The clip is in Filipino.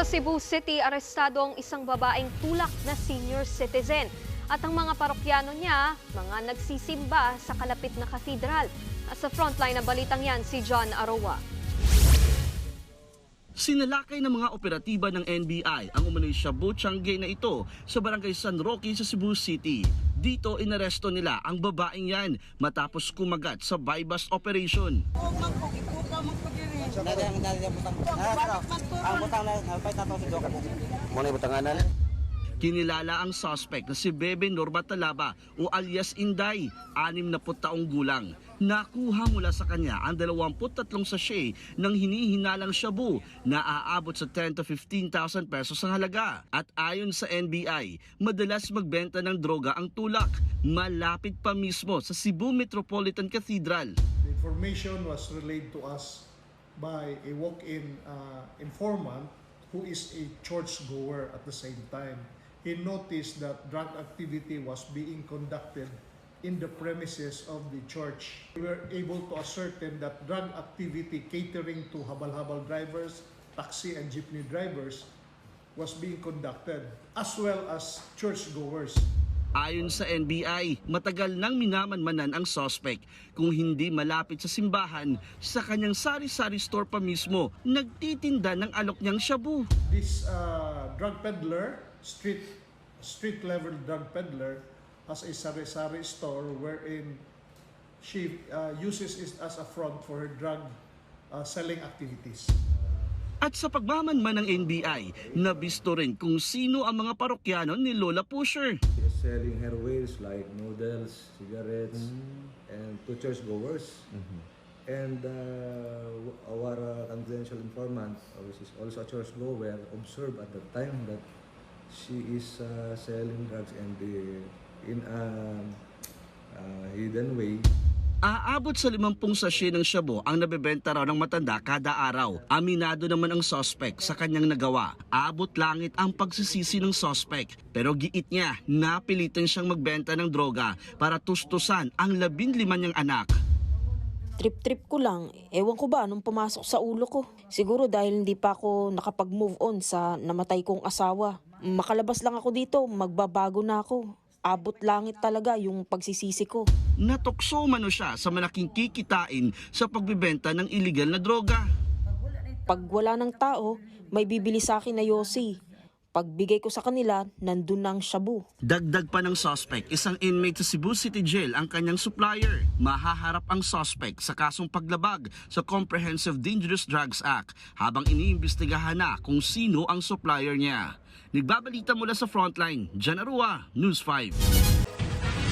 Sa Cebu City, arestado ang isang babaeng tulak na senior citizen. At ang mga parokyano niya, mga nagsisimba sa kalapit na katedral. At sa frontline ng balitang yan, si John Aroa. Sinalakay ng mga operatiba ng NBI ang umano'y Shabu Changi na ito sa barangay San Roque sa Cebu City. Dito inaresto nila ang babaeng yan matapos kumagat sa bust operation. Ang nari ang butang. Ang butang na nalpay na to si Doka. Mo. Kinilala ang suspect na si Bebe Norma Talaba o alias Inday, 60 taong gulang. Nakuha mula sa kanya ang 23 sachet ng hinihinalang shabu na aabot sa 10 to 15,000 pesos ang halaga. At ayon sa NBI, madalas magbenta ng droga ang tulak. Malapit pa mismo sa Cebu Metropolitan Cathedral. The information was relayed to us by a walk-in uh, informant who is a churchgoer at the same time. He noticed that drug activity was being conducted in the premises of the church. We were able to ascertain that drug activity catering to habal-habal drivers, taxi and jeepney drivers was being conducted as well as churchgoers. Ayon sa NBI, matagal nang minamanmanan ang suspect kung hindi malapit sa simbahan sa kanyang sari-sari store pa mismo nagtitinda ng alok niyang shabu. This uh, drug peddler, street street level drug peddler, has a sari-sari store wherein she uh, uses it as a front for her drug uh, selling activities. At sa pagmamanman ng NBI, nabisto rin kung sino ang mga parokyano ni Lola Pusher. Selling her wares like noodles, cigarettes, and to church goers. And uh, our uh, confidential informant, uh, which is also a church goer, observed at the time that she is uh, selling drugs and the, in a uh, hidden way. Aabot sa 50 sachet ng shabu ang nabebenta raw ng matanda kada araw. Aminado naman ang suspect sa kanyang nagawa. Abot langit ang pagsisisi ng suspect. Pero giit niya, napilitan siyang magbenta ng droga para tustusan ang 15 niyang anak. Trip-trip ko lang. Ewan ko ba anong pumasok sa ulo ko. Siguro dahil hindi pa ako nakapag-move on sa namatay kong asawa. Makalabas lang ako dito, magbabago na ako. Abot langit talaga yung pagsisisi ko. Natukso mano siya sa malaking kikitain sa pagbibenta ng illegal na droga. Pag wala ng tao, may bibili sa akin na yosi. Pagbigay ko sa kanila, nandun na shabu. Dagdag pa ng suspect, isang inmate sa Cebu City Jail ang kanyang supplier. Mahaharap ang suspect sa kasong paglabag sa Comprehensive Dangerous Drugs Act habang iniimbestigahan na kung sino ang supplier niya. Nagbabalita mula sa frontline, Jan Arua, News 5.